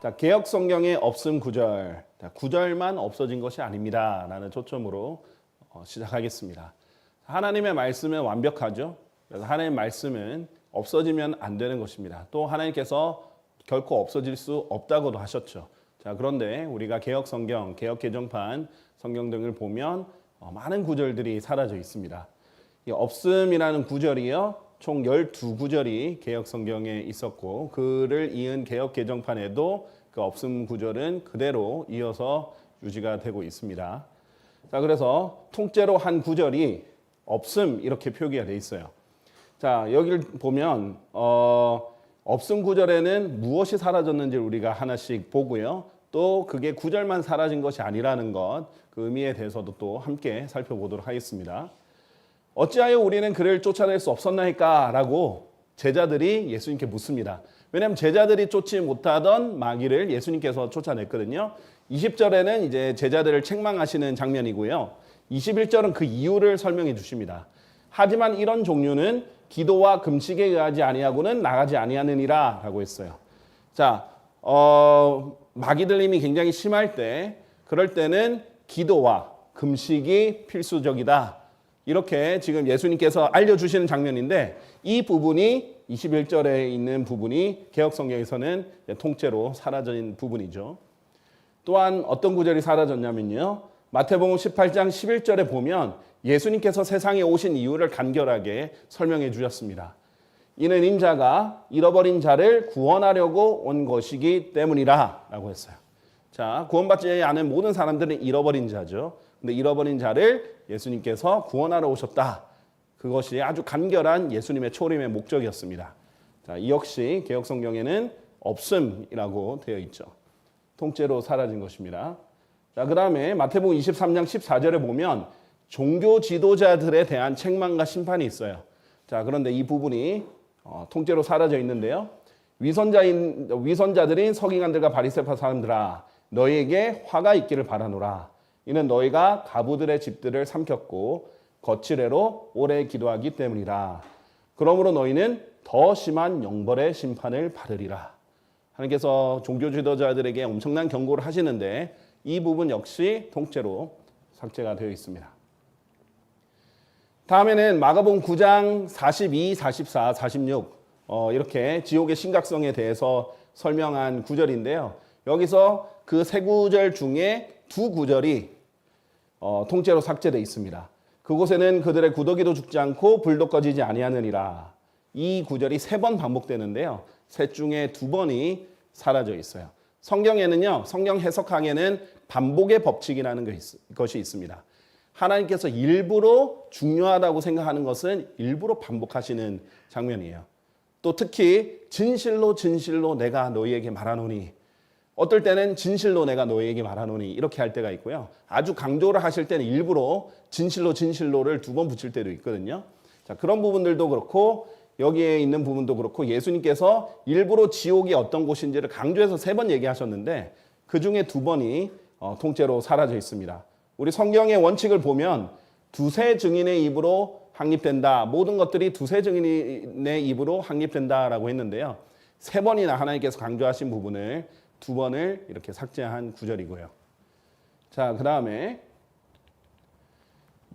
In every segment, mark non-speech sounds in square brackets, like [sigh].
자, 개혁 성경에 없음 구절. 자, 구절만 없어진 것이 아닙니다. 라는 초점으로 어, 시작하겠습니다. 하나님의 말씀은 완벽하죠. 그래서 하나님의 말씀은 없어지면 안 되는 것입니다. 또 하나님께서 결코 없어질 수 없다고도 하셨죠. 자, 그런데 우리가 개혁 성경, 개혁 개정판 성경 등을 보면 어, 많은 구절들이 사라져 있습니다. 이 없음이라는 구절이요. 총 12구절이 개혁 성경에 있었고 그를 이은 개혁 개정판에도 그 없음 구절은 그대로 이어서 유지가 되고 있습니다. 자, 그래서 통째로 한 구절이 없음 이렇게 표기가 돼 있어요. 자, 여기를 보면 어, 없음 구절에는 무엇이 사라졌는지 우리가 하나씩 보고요. 또 그게 구절만 사라진 것이 아니라는 것, 그 의미에 대해서도 또 함께 살펴보도록 하겠습니다. 어찌하여 우리는 그를 쫓아낼 수 없었나이까? 라고 제자들이 예수님께 묻습니다. 왜냐하면 제자들이 쫓지 못하던 마귀를 예수님께서 쫓아냈거든요. 20절에는 이제 제자들을 책망하시는 장면이고요. 21절은 그 이유를 설명해 주십니다. 하지만 이런 종류는 기도와 금식에 의하지 아니하고는 나가지 아니하느니라 라고 했어요. 자, 어, 마귀 들림이 굉장히 심할 때 그럴 때는 기도와 금식이 필수적이다. 이렇게 지금 예수님께서 알려주시는 장면인데 이 부분이 21절에 있는 부분이 개혁 성경에서는 통째로 사라진 부분이죠. 또한 어떤 구절이 사라졌냐면요. 마태복음 18장 11절에 보면 예수님께서 세상에 오신 이유를 간결하게 설명해 주셨습니다. 이는 인자가 잃어버린 자를 구원하려고 온 것이기 때문이라 라고 했어요. 자, 구원받지 않은 모든 사람들은 잃어버린 자죠. 근데 잃어버린 자를 예수님께서 구원하러 오셨다. 그것이 아주 간결한 예수님의 초림의 목적이었습니다. 자, 이 역시 개혁 성경에는 없음이라고 되어 있죠. 통째로 사라진 것입니다. 자, 그다음에 마태복음 23장 14절에 보면 종교 지도자들에 대한 책망과 심판이 있어요. 자, 그런데 이 부분이 어, 통째로 사라져 있는데요. 위선자인 위선자들인 서기관들과 바리새파 사람들아 너희에게 화가 있기를 바라노라. 이는 너희가 가부들의 집들을 삼켰고 거칠애로 오래 기도하기 때문이라. 그러므로 너희는 더 심한 영벌의 심판을 받으리라. 하나님께서 종교 지도자들에게 엄청난 경고를 하시는데 이 부분 역시 통째로 삭제가 되어 있습니다. 다음에는 마가복음 9장 42, 44, 46 어, 이렇게 지옥의 심각성에 대해서 설명한 구절인데요. 여기서 그 세 구절 중에 두 구절이 어, 통째로 삭제되어 있습니다. 그곳에는 그들의 구더기도 죽지 않고 불도 꺼지지 아니하느니라. 이 구절이 세 번 반복되는데요. 셋 중에 두 번이 사라져 있어요. 성경에는요, 성경 해석학에는 반복의 법칙이라는 것이 있습니다. 하나님께서 일부러 중요하다고 생각하는 것은 일부러 반복하시는 장면이에요. 또 특히 진실로 진실로 내가 너희에게 말하노니 어떨 때는 진실로 내가 너희에게 말하노니 이렇게 할 때가 있고요. 아주 강조를 하실 때는 일부러 진실로 진실로를 두 번 붙일 때도 있거든요. 자, 그런 부분들도 그렇고 여기에 있는 부분도 그렇고 예수님께서 일부러 지옥이 어떤 곳인지를 강조해서 세 번 얘기하셨는데 그 중에 두 번이 어, 통째로 사라져 있습니다. 우리 성경의 원칙을 보면 두세 증인의 입으로 확립된다. 모든 것들이 두세 증인의 입으로 확립된다라고 했는데요. 세 번이나 하나님께서 강조하신 부분을 두 번을 이렇게 삭제한 구절이고요. 자, 그 다음에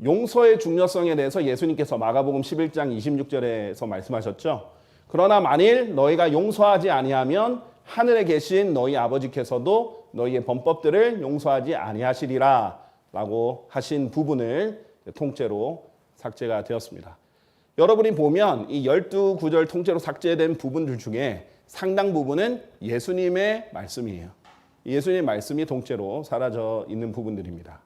용서의 중요성에 대해서 예수님께서 마가복음 11장 26절에서 말씀하셨죠. 그러나 만일 너희가 용서하지 아니하면 하늘에 계신 너희 아버지께서도 너희의 범법들을 용서하지 아니하시리라 라고 하신 부분을 통째로 삭제가 되었습니다. 여러분이 보면 이 12구절 통째로 삭제된 부분들 중에 상당 부분은 예수님의 말씀이에요. 예수님의 말씀이 통째로 사라져 있는 부분들입니다.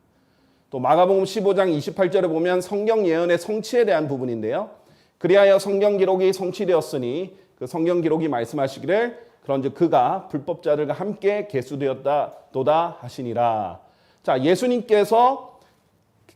또 마가복음 15장 28절에 보면 성경 예언의 성취에 대한 부분인데요. 그리하여 성경 기록이 성취되었으니 그 성경 기록이 말씀하시기를 그런즉 그가 불법자들과 함께 계수되었다 도다 하시니라. 자, 예수님께서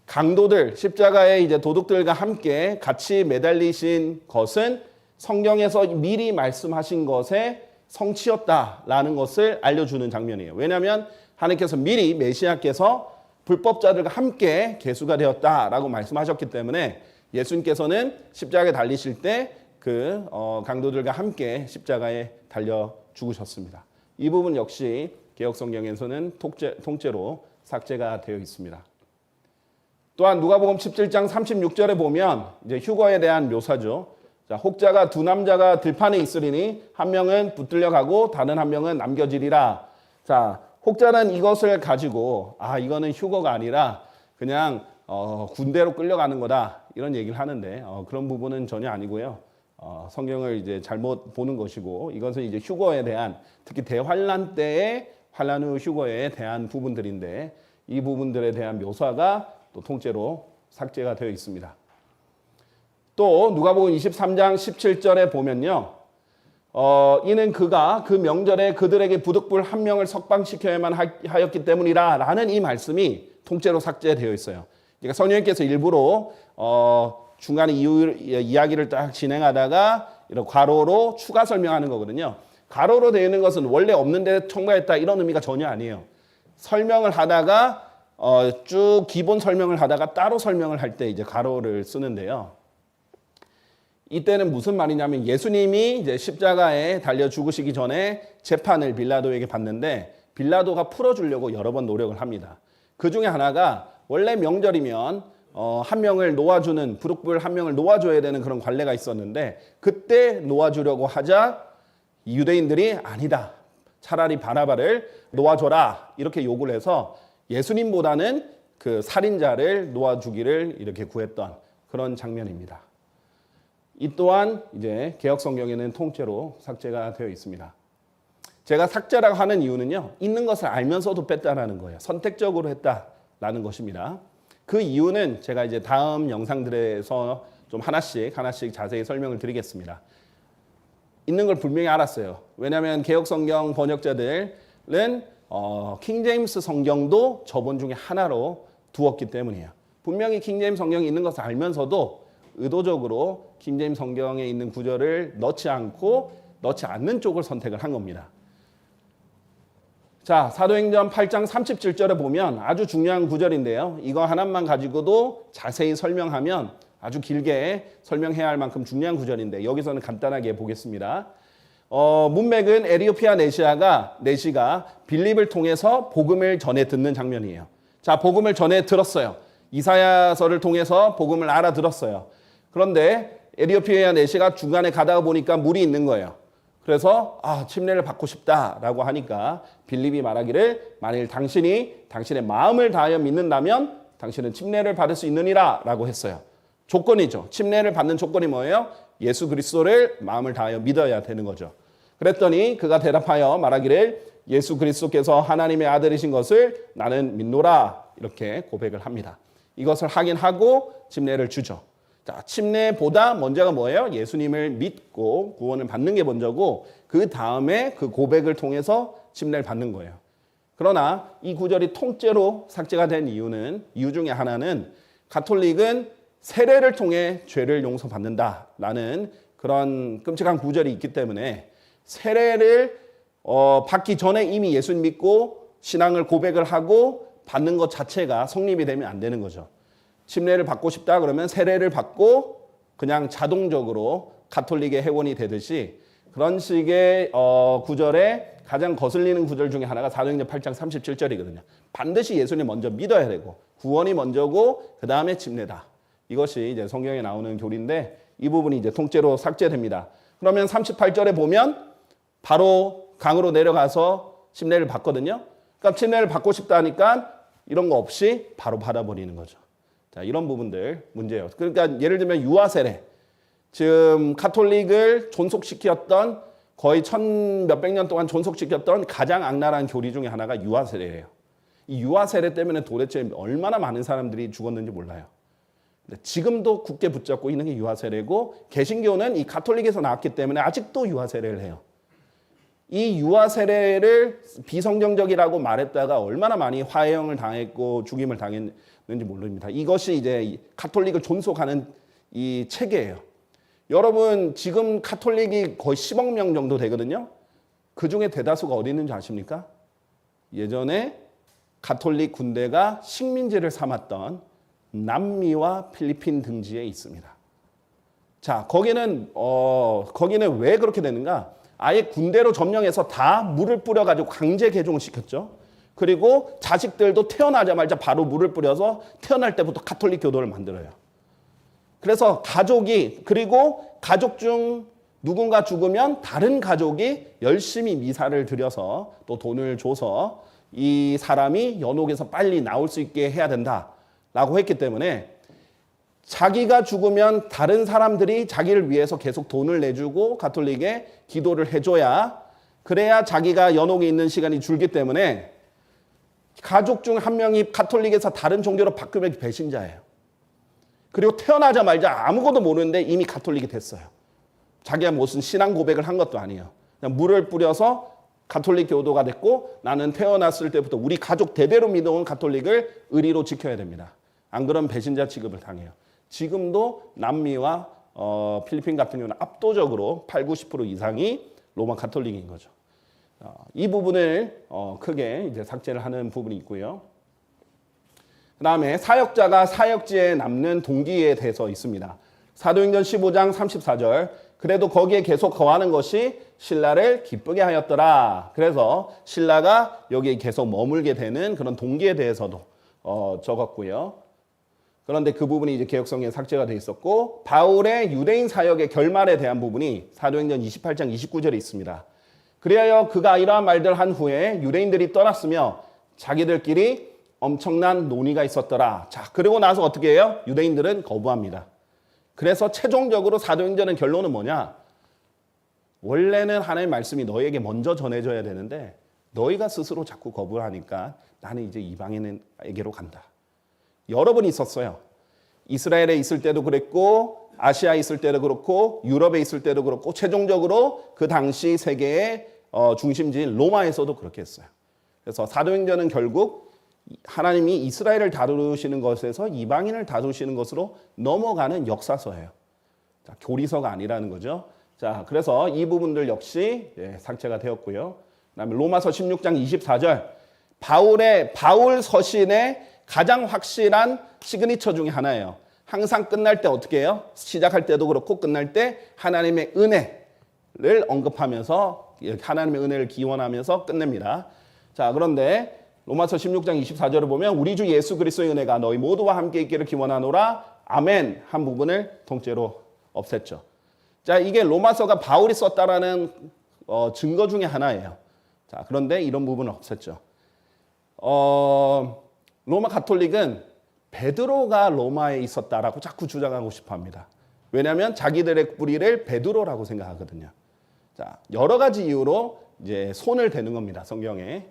강도들 십자가의 이제 도둑들과 함께 같이 매달리신 것은 성경에서 미리 말씀하신 것의 성취였다라는 것을 알려주는 장면이에요. 왜냐하면 하나님께서 미리 메시아께서 불법자들과 함께 개수가 되었다라고 말씀하셨기 때문에 예수님께서는 십자가에 달리실 때그 어, 강도들과 함께 십자가에 달려 죽으셨습니다. 이 부분 역시 개혁 성경에서는 통째, 통째 로 삭제가 되어 있습니다. 또한 누가복음 17장 36절에 보면 이제 휴거에 대한 묘사죠. 자, 혹자가 두 남자가 들판에 있으리니 한 명은 붙들려 가고 다른 한 명은 남겨지리라. 자, 혹자는 이것을 가지고 아 이거는 휴거가 아니라 그냥 어, 군대로 끌려가는 거다 이런 얘기를 하는데 어, 그런 부분은 전혀 아니고요. 어, 성경을 이제 잘못 보는 것이고 이것은 이제 휴거에 대한 특히 대환란 때의 환란 후 휴거에 대한 부분들인데 이 부분들에 대한 묘사가 또 통째로 삭제가 되어 있습니다. 또 누가복음 23장 17절에 보면요. 어, 이는 그가 그 명절에 그들에게 부득불 한 명을 석방시켜야만 하- 하였기 때문이라 라는 이 말씀이 통째로 삭제되어 있어요. 그러니까 성령님께서 일부러 어, 중간에 이유, 이야기를 딱 진행하다가 이런 괄호로 추가 설명하는 거거든요. 괄호로 되어 있는 것은 원래 없는데 첨가했다 이런 의미가 전혀 아니에요. 설명을 하다가 어, 쭉 기본 설명을 하다가 따로 설명을 할 때 이제 괄호를 쓰는데요. 이때는 무슨 말이냐면 예수님이 이제 십자가에 달려 죽으시기 전에 재판을 빌라도에게 받는데 빌라도가 풀어주려고 여러 번 노력을 합니다. 그 중에 하나가 원래 명절이면 어, 한 명을 놓아주는 부룩불 한 명을 놓아줘야 되는 그런 관례가 있었는데 그때 놓아주려고 하자 유대인들이 아니다. 차라리 바나바를 놓아줘라 이렇게 요구를 해서 예수님보다는 그 살인자를 놓아주기를 이렇게 구했던 그런 장면입니다. 이 또한 이제 개혁 성경에는 통째로 삭제가 되어 있습니다. 제가 삭제라고 하는 이유는요, 있는 것을 알면서도 뺐다라는 거예요. 선택적으로 했다라는 것입니다. 그 이유는 제가 이제 다음 영상들에서 좀 하나씩 하나씩 자세히 설명을 드리겠습니다. 있는 걸 분명히 알았어요. 왜냐하면 개혁 성경 번역자들은 어, 킹 제임스 성경도 저번 중에 하나로 두었기 때문이에요. 분명히 킹 제임스 성경이 있는 것을 알면서도 의도적으로 킹제임스 성경에 있는 구절을 넣지 않고 넣지 않는 쪽을 선택을 한 겁니다. 자, 사도행전 8장 37절에 보면 아주 중요한 구절인데요. 이거 하나만 가지고도 자세히 설명하면 아주 길게 설명해야 할 만큼 중요한 구절인데 여기서는 간단하게 보겠습니다. 어, 문맥은 에리오피아 네시아가 네시가 빌립을 통해서 복음을 전해 듣는 장면이에요. 자, 복음을 전해 들었어요. 이사야서를 통해서 복음을 알아들었어요. 그런데 에리오피아 네시가 중간에 가다가 보니까 물이 있는 거예요. 그래서 아, 침례를 받고 싶다라고 하니까 빌립이 말하기를 만일 당신이 당신의 마음을 다하여 믿는다면 당신은 침례를 받을 수 있느니라라고 했어요. 조건이죠. 침례를 받는 조건이 뭐예요? 예수 그리스도를 마음을 다하여 믿어야 되는 거죠. 그랬더니 그가 대답하여 말하기를 예수 그리스도께서 하나님의 아들이신 것을 나는 믿노라 이렇게 고백을 합니다. 이것을 확인하고 침례를 주죠. 자, 침례보다 먼저가 뭐예요? 예수님을 믿고 구원을 받는 게 먼저고 그 다음에 그 고백을 통해서 침례를 받는 거예요. 그러나 이 구절이 통째로 삭제가 된 이유는 이유 중에 하나는 가톨릭은 세례를 통해 죄를 용서받는다라는 그런 끔찍한 구절이 있기 때문에 세례를 어, 받기 전에 이미 예수님 믿고 신앙을 고백을 하고 받는 것 자체가 성립이 되면 안 되는 거죠. 침례를 받고 싶다 그러면 세례를 받고 그냥 자동적으로 가톨릭의 회원이 되듯이 그런 식의 어, 구절에 가장 거슬리는 구절 중에 하나가 사도행전 8장 37절이거든요. 반드시 예수님 먼저 믿어야 되고 구원이 먼저고 그 다음에 침례다. 이것이 이제 성경에 나오는 교리인데 이 부분이 이제 통째로 삭제됩니다. 그러면 38절에 보면 바로 강으로 내려가서 침례를 받거든요. 그러니까 침례를 받고 싶다니까 이런 거 없이 바로 받아버리는 거죠. 자, 이런 부분들 문제예요. 그러니까 예를 들면 유아 세례. 지금 카톨릭을 존속시켰던 거의 천 몇백 년 동안 존속시켰던 가장 악랄한 교리 중에 하나가 유아 세례예요. 이 유아 세례 때문에 도대체 얼마나 많은 사람들이 죽었는지 몰라요. 지금도 굳게 붙잡고 있는 게 유아 세례고 개신교는 이 가톨릭에서 나왔기 때문에 아직도 유아 세례를 해요. 이 유아 세례를 비성경적이라고 말했다가 얼마나 많이 화해형을 당했고 죽임을 당했는지 모릅니다. 이것이 이제 가톨릭을 존속하는 이 체계예요. 여러분 지금 가톨릭이 거의 10억 명 정도 되거든요. 그 중에 대다수가 어디 있는지 아십니까? 예전에 가톨릭 군대가 식민지를 삼았던 남미와 필리핀 등지에 있습니다. 자, 거기는 어 거기는 왜 그렇게 되는가? 아예 군대로 점령해서 다 물을 뿌려가지고 강제 개종을 시켰죠. 그리고 자식들도 태어나자마자 바로 물을 뿌려서 태어날 때부터 가톨릭 교도를 만들어요. 그래서 가족이 그리고 가족 중 누군가 죽으면 다른 가족이 열심히 미사를 드려서 또 돈을 줘서 이 사람이 연옥에서 빨리 나올 수 있게 해야 된다라고 했기 때문에 자기가 죽으면 다른 사람들이 자기를 위해서 계속 돈을 내주고 가톨릭에 기도를 해줘야 그래야 자기가 연옥에 있는 시간이 줄기 때문에 가족 중 한 명이 가톨릭에서 다른 종교로 바꾸면 배신자예요. 그리고 태어나자마자 아무것도 모르는데 이미 가톨릭이 됐어요. 자기가 무슨 신앙 고백을 한 것도 아니에요. 그냥 물을 뿌려서 가톨릭 교도가 됐고 나는 태어났을 때부터 우리 가족 대대로 믿어온 가톨릭을 의리로 지켜야 됩니다. 안 그러면 배신자 취급을 당해요. 지금도 남미와 어, 필리핀 같은 경우는 압도적으로 8, 90% 이상이 로마 가톨릭인 거죠. 어, 이 부분을 어, 크게 이제 삭제를 하는 부분이 있고요. 그 다음에 사역자가 사역지에 남는 동기에 대해서 있습니다. 사도행전 15장 34절. 그래도 거기에 계속 거하는 것이 신라를 기쁘게 하였더라. 그래서 신라가 여기에 계속 머물게 되는 그런 동기에 대해서도 어, 적었고요. 그런데 그 부분이 이제 개혁성에 삭제가 돼 있었고 바울의 유대인 사역의 결말에 대한 부분이 사도행전 28장 29절에 있습니다. 그리하여 그가 이러한 말들 한 후에 유대인들이 떠났으며 자기들끼리 엄청난 논의가 있었더라. 자, 그리고 나서 어떻게 해요? 유대인들은 거부합니다. 그래서 최종적으로 사도행전의 결론은 뭐냐? 원래는 하나님의 말씀이 너에게 먼저 전해져야 되는데 너희가 스스로 자꾸 거부를 하니까 나는 이제 이방인에게로 간다. 여러 번 있었어요. 이스라엘에 있을 때도 그랬고 아시아에 있을 때도 그렇고 유럽에 있을 때도 그렇고 최종적으로 그 당시 세계의 어, 중심지인 로마에서도 그렇게 했어요. 그래서 사도행전은 결국 하나님이 이스라엘을 다루시는 것에서 이방인을 다루시는 것으로 넘어가는 역사서예요. 자, 교리서가 아니라는 거죠. 자, 그래서 이 부분들 역시 예, 삭제가 되었고요. 그다음에 로마서 16장 24절 바울의 바울 서신의 가장 확실한 시그니처 중에 하나예요. 항상 끝날 때 어떻게 해요? 시작할 때도 그렇고 끝날 때 하나님의 은혜를 언급하면서 하나님의 은혜를 기원하면서 끝냅니다. 자, 그런데 로마서 16장 24절을 보면 우리 주 예수 그리스도의 은혜가 너희 모두와 함께 있기를 기원하노라 아멘 한 부분을 통째로 없앴죠. 자, 이게 로마서가 바울이 썼다라는 어, 증거 중에 하나예요. 자, 그런데 이런 부분은 없앴죠. 어, 로마 가톨릭은 베드로가 로마에 있었다라고 자꾸 주장하고 싶어 합니다. 왜냐하면 자기들의 뿌리를 베드로라고 생각하거든요. 자, 여러 가지 이유로 이제 손을 대는 겁니다. 성경에.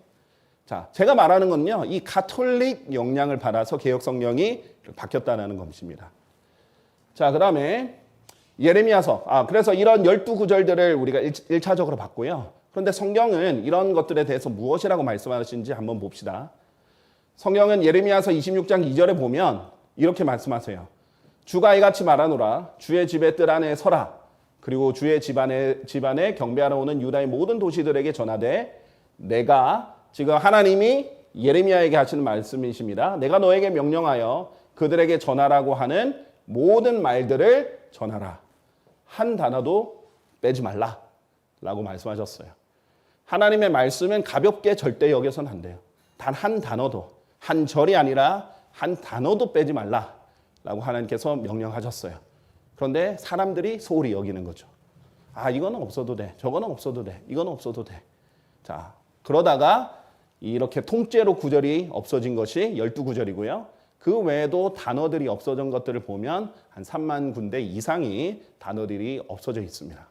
자, 제가 말하는 건요, 이 가톨릭 영향을 받아서 개혁 성령이 바뀌었다는 것입니다. 자, 그 다음에 예레미야서. 아, 그래서 이런 열두 구절들을 우리가 일, 차적으로 봤고요. 그런데 성경은 이런 것들에 대해서 무엇이라고 말씀하시는지 한번 봅시다. 성경은 예레미야서 26장 2절에 보면 이렇게 말씀하세요. 주가 이같이 말하노라. 주의 집의 뜰 안에 서라. 그리고 주의 집안에, 집안에 경배하러 오는 유다의 모든 도시들에게 전하되 내가 지금 하나님이 예레미야에게 하시는 말씀이십니다. 내가 너에게 명령하여 그들에게 전하라고 하는 모든 말들을 전하라. 한 단어도 빼지 말라. 라고 말씀하셨어요. 하나님의 말씀은 가볍게 절대 여겨서는 안 돼요. 단 한 단어도 한 절이 아니라 한 단어도 빼지 말라라고 하나님께서 명령하셨어요. 그런데 사람들이 소홀히 여기는 거죠. 아, 이거는 없어도 돼. 저거는 없어도 돼. 이거는 없어도 돼. 자, 그러다가 이렇게 통째로 구절이 없어진 것이 12구절이고요. 그 외에도 단어들이 없어진 것들을 보면 한 3만 군데 이상이 단어들이 없어져 있습니다.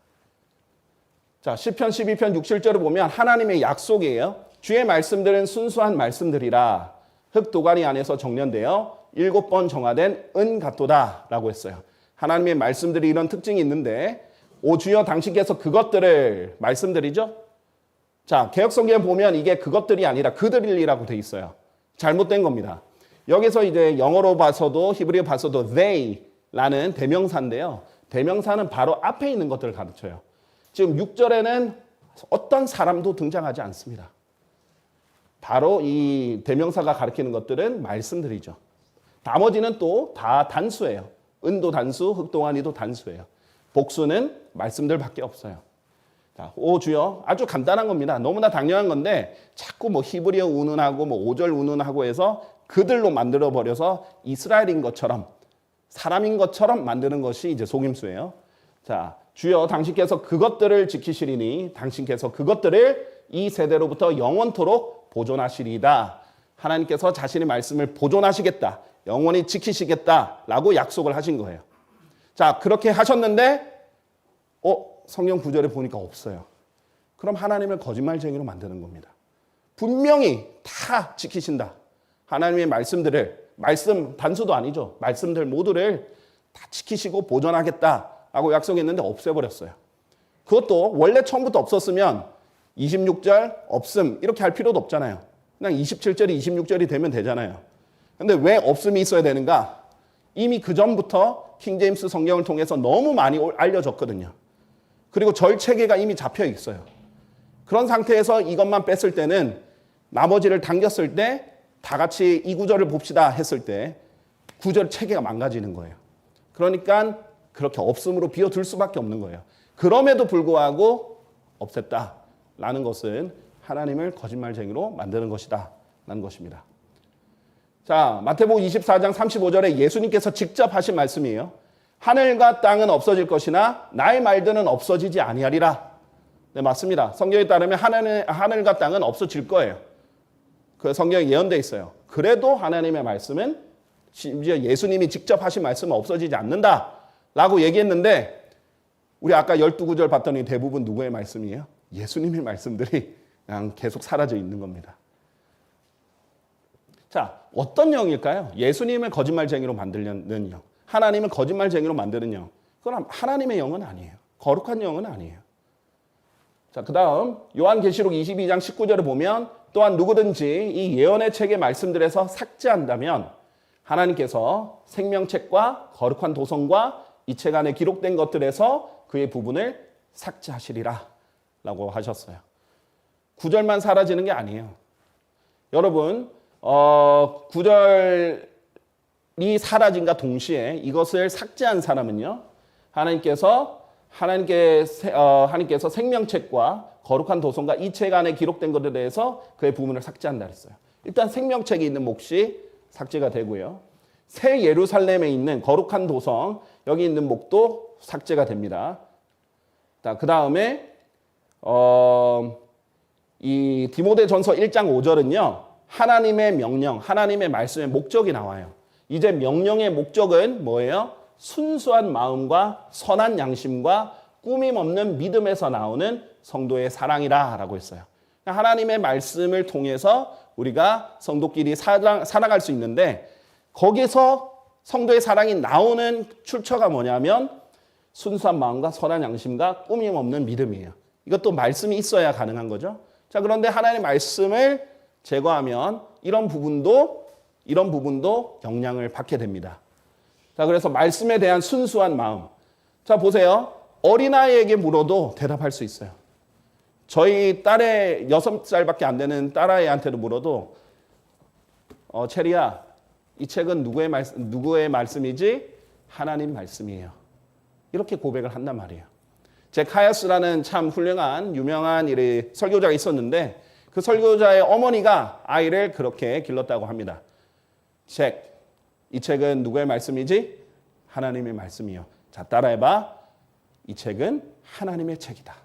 자, 10편, 12편, 6, 7절을 보면 하나님의 약속이에요. 주의 말씀들은 순수한 말씀들이라 흙 도가니 안에서 정련되어 일곱 번 정화된 은 같도다라고 했어요. 하나님의 말씀들이 이런 특징이 있는데 오 주여 당신께서 그것들을 말씀드리죠. 자 개혁성경에 보면 이게 그것들이 아니라 그들이라고 돼 있어요. 잘못된 겁니다. 여기서 이제 영어로 봐서도 히브리어 봐서도 they라는 대명사인데요. 대명사는 바로 앞에 있는 것들을 가르쳐요. 지금 6절에는 어떤 사람도 등장하지 않습니다. 바로 이 대명사가 가리키는 것들은 말씀들이죠. 나머지는 또 다 단수예요. 은도 단수, 흑동안이도 단수예요. 복수는 말씀들밖에 없어요. 자, 오 주여 아주 간단한 겁니다. 너무나 당연한 건데 자꾸 뭐 히브리어 운운하고 뭐 오절 운운하고 해서 그들로 만들어 버려서 이스라엘인 것처럼 사람인 것처럼 만드는 것이 이제 속임수예요. 자, 주여 당신께서 그것들을 지키시리니 당신께서 그것들을 이 세대로부터 영원토록 보존하시리이다. 하나님께서 자신의 말씀을 보존하시겠다. 영원히 지키시겠다라고 약속을 하신 거예요. 자, 그렇게 하셨는데 어, 성경 구절에 보니까 없어요. 그럼 하나님을 거짓말쟁이로 만드는 겁니다. 분명히 다 지키신다. 하나님의 말씀들을 말씀 단수도 아니죠. 말씀들 모두를 다 지키시고 보존하겠다라고 약속했는데 없애버렸어요. 그것도 원래 처음부터 없었으면 26절 없음 이렇게 할 필요도 없잖아요. 그냥 27절이 26절이 되면 되잖아요. 근데 왜 없음이 있어야 되는가? 이미 그 전부터 킹제임스 성경을 통해서 너무 많이 알려졌거든요. 그리고 절 체계가 이미 잡혀 있어요. 그런 상태에서 이것만 뺐을 때는 나머지를 당겼을 때 다 같이 이 구절을 봅시다 했을 때 구절 체계가 망가지는 거예요. 그러니까 그렇게 없음으로 비워둘 수밖에 없는 거예요. 그럼에도 불구하고 없앴다 라는 것은 하나님을 거짓말쟁이로 만드는 것이다. 라는 것입니다. 자, 마태복음 24장 35절에 예수님께서 직접 하신 말씀이에요. 하늘과 땅은 없어질 것이나 나의 말들은 없어지지 아니하리라. 네, 맞습니다. 성경에 따르면 하늘, 하늘과 땅은 없어질 거예요. 그 성경에 예언돼 있어요. 그래도 하나님의 말씀은 심지어 예수님이 직접 하신 말씀은 없어지지 않는다 라고 얘기했는데 우리 아까 12구절 봤더니 대부분 누구의 말씀이에요? 예수님의 말씀들이 그냥 계속 사라져 있는 겁니다. 자, 어떤 영일까요? 예수님을 거짓말쟁이로 만들는 영. 하나님을 거짓말쟁이로 만드는 영. 그건 하나님의 영은 아니에요. 거룩한 영은 아니에요. 자, 그 다음, 요한계시록 22장 19절을 보면 또한 누구든지 이 예언의 책의 말씀들에서 삭제한다면 하나님께서 생명책과 거룩한 도성과 이 책 안에 기록된 것들에서 그의 부분을 삭제하시리라 라고 하셨어요. 구절만 사라지는 게 아니에요. 여러분, 어, 구절이 사라진과 동시에 이것을 삭제한 사람은요, 하나님께서 하나님께, 어, 하나님께서 생명책과 거룩한 도성과 이 책 안에 기록된 것에 대해서 그의 부분을 삭제한다 그랬어요. 일단 생명책에 있는 몫이 삭제가 되고요. 새 예루살렘에 있는 거룩한 도성, 여기 있는 목도 삭제가 됩니다. 그 다음에, 어, 이 디모데 전서 1장 5절은요. 하나님의 명령, 하나님의 말씀의 목적이 나와요. 이제 명령의 목적은 뭐예요? 순수한 마음과 선한 양심과 꾸밈 없는 믿음에서 나오는 성도의 사랑이라 라고 했어요. 하나님의 말씀을 통해서 우리가 성도끼리 사랑, 살아갈 수 있는데 거기서 성도의 사랑이 나오는 출처가 뭐냐면 순수한 마음과 선한 양심과 꾸밈 없는 믿음이에요. 이것도 말씀이 있어야 가능한 거죠. 자, 그런데 하나님의 말씀을 제거하면 이런 부분도 이런 부분도 영향을 받게 됩니다. 자, 그래서 말씀에 대한 순수한 마음. 자, 보세요. 어린아이에게 물어도 대답할 수 있어요. 저희 딸의 여섯 살밖에 안 되는 딸아이한테도 물어도 어, 체리야, 이 책은 누구의 말씀, 누구의 말씀이지? 하나님 말씀이에요. 이렇게 고백을 한단 말이에요. 제 카야스라는 참 훌륭한 유명한 이 설교자가 있었는데 그 설교자의 어머니가 아이를 그렇게 길렀다고 합니다. 책, 이 책은 누구의 말씀이지? 하나님의 말씀이요. 자, 따라해봐. 이 책은 하나님의 책이다.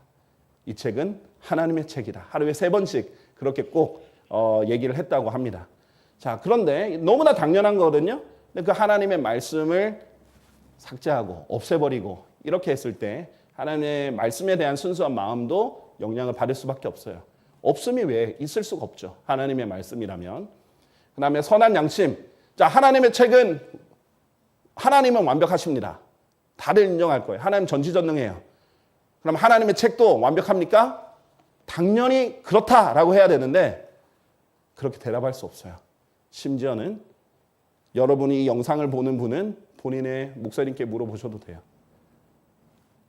이 책은 하나님의 책이다. 하루에 세 번씩 그렇게 꼭 어, 얘기를 했다고 합니다. 자, 그런데 너무나 당연한 거거든요. 근데 그 하나님의 말씀을 삭제하고 없애버리고 이렇게 했을 때 하나님의 말씀에 대한 순수한 마음도 영향을 받을 수밖에 없어요. 없음이 왜 있을 수가 없죠. 하나님의 말씀이라면. 그 다음에 선한 양심. 자, 하나님의 책은 하나님은 완벽하십니다. 다들 인정할 거예요. 하나님 전지전능해요. 그럼 하나님의 책도 완벽합니까? 당연히 그렇다라고 해야 되는데 그렇게 대답할 수 없어요. 심지어는 여러분이 이 영상을 보는 분은 본인의 목사님께 물어보셔도 돼요.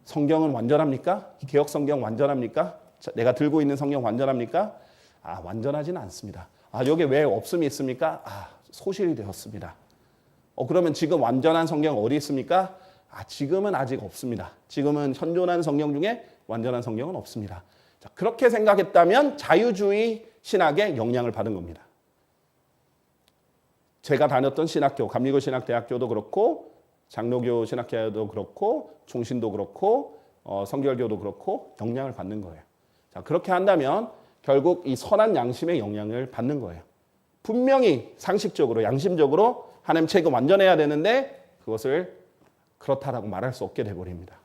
성경은 완전합니까? 개혁 성경 완전합니까? 내가 들고 있는 성경 완전합니까? 아, 완전하지는 않습니다. 아, 여기 왜 없음이 있습니까? 아, 소실이 되었습니다. 어, 그러면 지금 완전한 성경 어디 있습니까? 아, 지금은 아직 없습니다. 지금은 현존하는 성경 중에 완전한 성경은 없습니다. 자, 그렇게 생각했다면 자유주의 신학에 영향을 받은 겁니다. 제가 다녔던 신학교, 감리교 신학대학교도 그렇고 장로교 신학교도 그렇고 총신도 그렇고 어, 성결교도 그렇고 영향을 받는 거예요. 자 그렇게 한다면 결국 이 선한 양심의 영향을 받는 거예요. 분명히 상식적으로 양심적으로 하나님 책을 완전해야 되는데 그것을 그렇다라고 말할 수 없게 돼버립니다.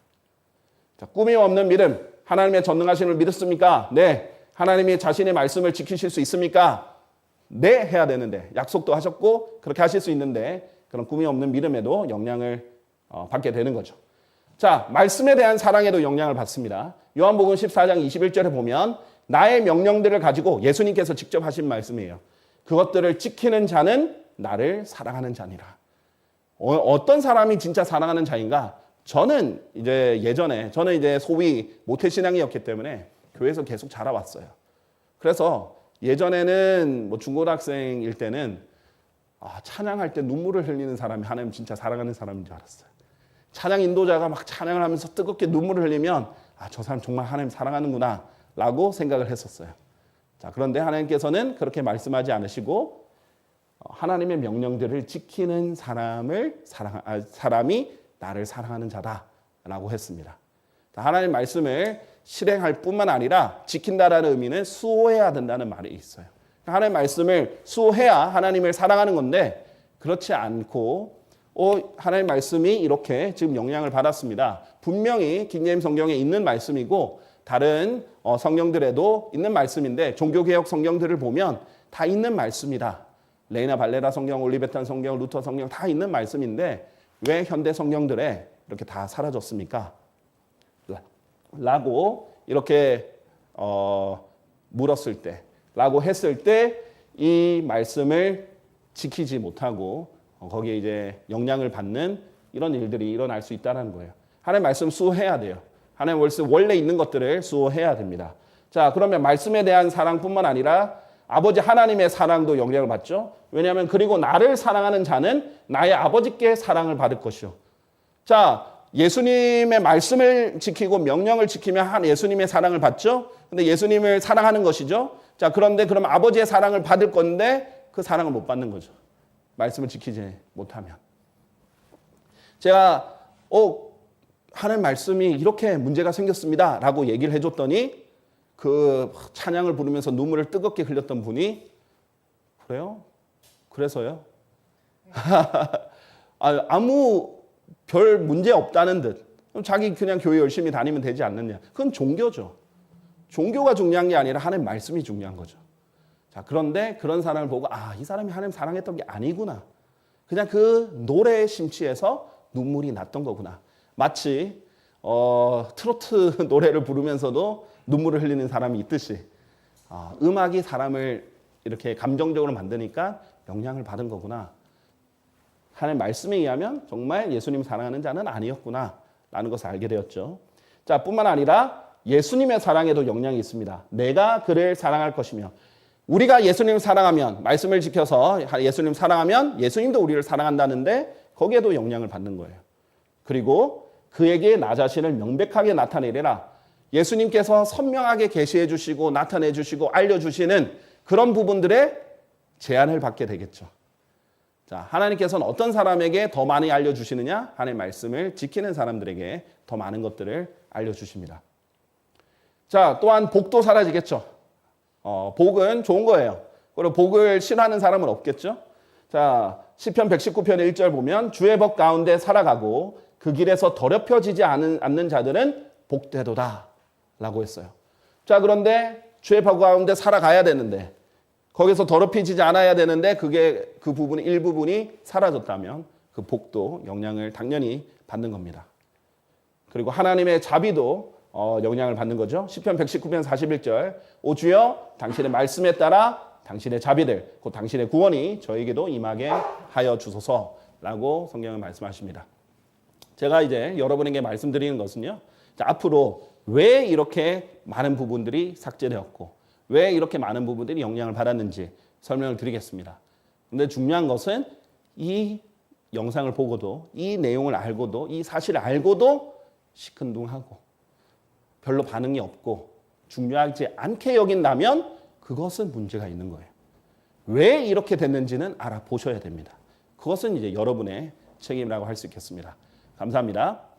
자, 꿈이 없는 믿음, 하나님의 전능하심을 믿었습니까? 네. 하나님이 자신의 말씀을 지키실 수 있습니까? 네 해야 되는데 약속도 하셨고 그렇게 하실 수 있는데 그런 꿈이 없는 믿음에도 영향을 어, 받게 되는 거죠. 자, 말씀에 대한 사랑에도 영향을 받습니다. 요한복음 14장 21절에 보면 나의 명령들을 가지고 예수님께서 직접 하신 말씀이에요. 그것들을 지키는 자는 나를 사랑하는 자니라. 어, 떤 사람이 진짜 사랑하는 자인가? 저는 이제 예전에 저는 이제 소위 모태 신앙이었기 때문에 교회에서 계속 자라왔어요. 그래서 예전에는 뭐 중고등학생일 때는 아, 찬양할 때 눈물을 흘리는 사람이 하나님 진짜 사랑하는 사람인 줄 알았어요. 찬양 인도자가 막 찬양을 하면서 뜨겁게 눈물을 흘리면 아, 저 사람 정말 하나님 사랑하는구나 라고 생각을 했었어요. 자, 그런데 하나님께서는 그렇게 말씀하지 않으시고 어, 하나님의 명령들을 지키는 사람을 사랑, 아, 사람이 나를 사랑하는 자다라고 했습니다. 자, 하나님 말씀을 실행할 뿐만 아니라 지킨다라는 의미는 수호해야 된다는 말이 있어요. 하나님 말씀을 수호해야 하나님을 사랑하는 건데 그렇지 않고 어, 하나님 말씀이 이렇게 지금 영향을 받았습니다. 분명히 킹제임 성경에 있는 말씀이고 다른 어, 성경들에도 있는 말씀인데 종교개혁 성경들을 보면 다 있는 말씀이다. 레이나 발레라 성경, 올리베탄 성경, 루터 성경 다 있는 말씀인데 왜 현대 성경들에 이렇게 다 사라졌습니까? 라고 이렇게 어, 물었을 때, 라고 했을 때 이 말씀을 지키지 못하고 어, 거기에 이제 영향을 받는 이런 일들이 일어날 수 있다는 거예요. 하나님 말씀 수호해야 돼요. 하나님 말씀 원래 있는 것들을 수호해야 됩니다. 자, 그러면 말씀에 대한 사랑뿐만 아니라 아버지 하나님의 사랑도 영향을 받죠. 왜냐하면 그리고 나를 사랑하는 자는 나의 아버지께 사랑을 받을 것이요. 자, 예수님의 말씀을 지키고 명령을 지키면 한 예수님의 사랑을 받죠. 근데 예수님을 사랑하는 것이죠. 자, 그런데 그럼 아버지의 사랑을 받을 건데 그 사랑을 못 받는 거죠. 말씀을 지키지 못하면. 제가 어 하는 말씀이 이렇게 문제가 생겼습니다 라고 얘기를 해줬더니 그 찬양을 부르면서 눈물을 뜨겁게 흘렸던 분이 그래요? 그래서요? [laughs] 아, 아무 별 문제 없다는 듯. 자기 그냥 교회 열심히 다니면 되지 않느냐. 그건 종교죠. 종교가 중요한 게 아니라 하나님 말씀이 중요한 거죠. 자, 그런데 그런 사람을 보고 아, 이 사람이 하나님 사랑했던 게 아니구나. 그냥 그 노래에 심취해서 눈물이 났던 거구나. 마치 어, 트로트 [laughs] 노래를 부르면서도 눈물을 흘리는 사람이 있듯이 어, 음악이 사람을 이렇게 감정적으로 만드니까 영향을 받은 거구나. 하나님 말씀에 의하면 정말 예수님 사랑하는 자는 아니었구나. 라는 것을 알게 되었죠. 자, 뿐만 아니라 예수님의 사랑에도 영향이 있습니다. 내가 그를 사랑할 것이며 우리가 예수님을 사랑하면 말씀을 지켜서 예수님 사랑하면 예수님도 우리를 사랑한다는데 거기에도 영향을 받는 거예요. 그리고 그에게 나 자신을 명백하게 나타내리라. 예수님께서 선명하게 계시해 주시고 나타내 주시고 알려 주시는 그런 부분들에 제한을 받게 되겠죠. 자, 하나님께서는 어떤 사람에게 더 많이 알려 주시느냐? 하나님의 말씀을 지키는 사람들에게 더 많은 것들을 알려 주십니다. 자, 또한 복도 사라지겠죠. 어, 복은 좋은 거예요. 그리고 복을 싫어하는 사람은 없겠죠. 자, 시편 119편 1절 보면 주의 법 가운데 살아가고 그 길에서 더럽혀지지 않은, 않는 자들은 복되도다 라고 했어요. 자, 그런데 주의 법 가운데 살아가야 되는데 거기서 더럽혀지지 않아야 되는데 그게 그 부분이 일부분이 사라졌다면 그 복도 영향을 당연히 받는 겁니다. 그리고 하나님의 자비도 어, 영향을 받는 거죠. 시편 119편 41절 오 주여 당신의 말씀에 따라 당신의 자비들 곧 당신의 구원이 저에게도 임하게 하여 주소서라고 성경은 말씀하십니다. 제가 이제 여러분에게 말씀드리는 것은요. 자, 앞으로 왜 이렇게 많은 부분들이 삭제되었고 왜 이렇게 많은 부분들이 영향을 받았는지 설명을 드리겠습니다. 근데 중요한 것은 이 영상을 보고도 이 내용을 알고도 이 사실을 알고도 시큰둥하고 별로 반응이 없고 중요하지 않게 여긴다면 그것은 문제가 있는 거예요. 왜 이렇게 됐는지는 알아보셔야 됩니다. 그것은 이제 여러분의 책임이라고 할 수 있겠습니다. 감사합니다.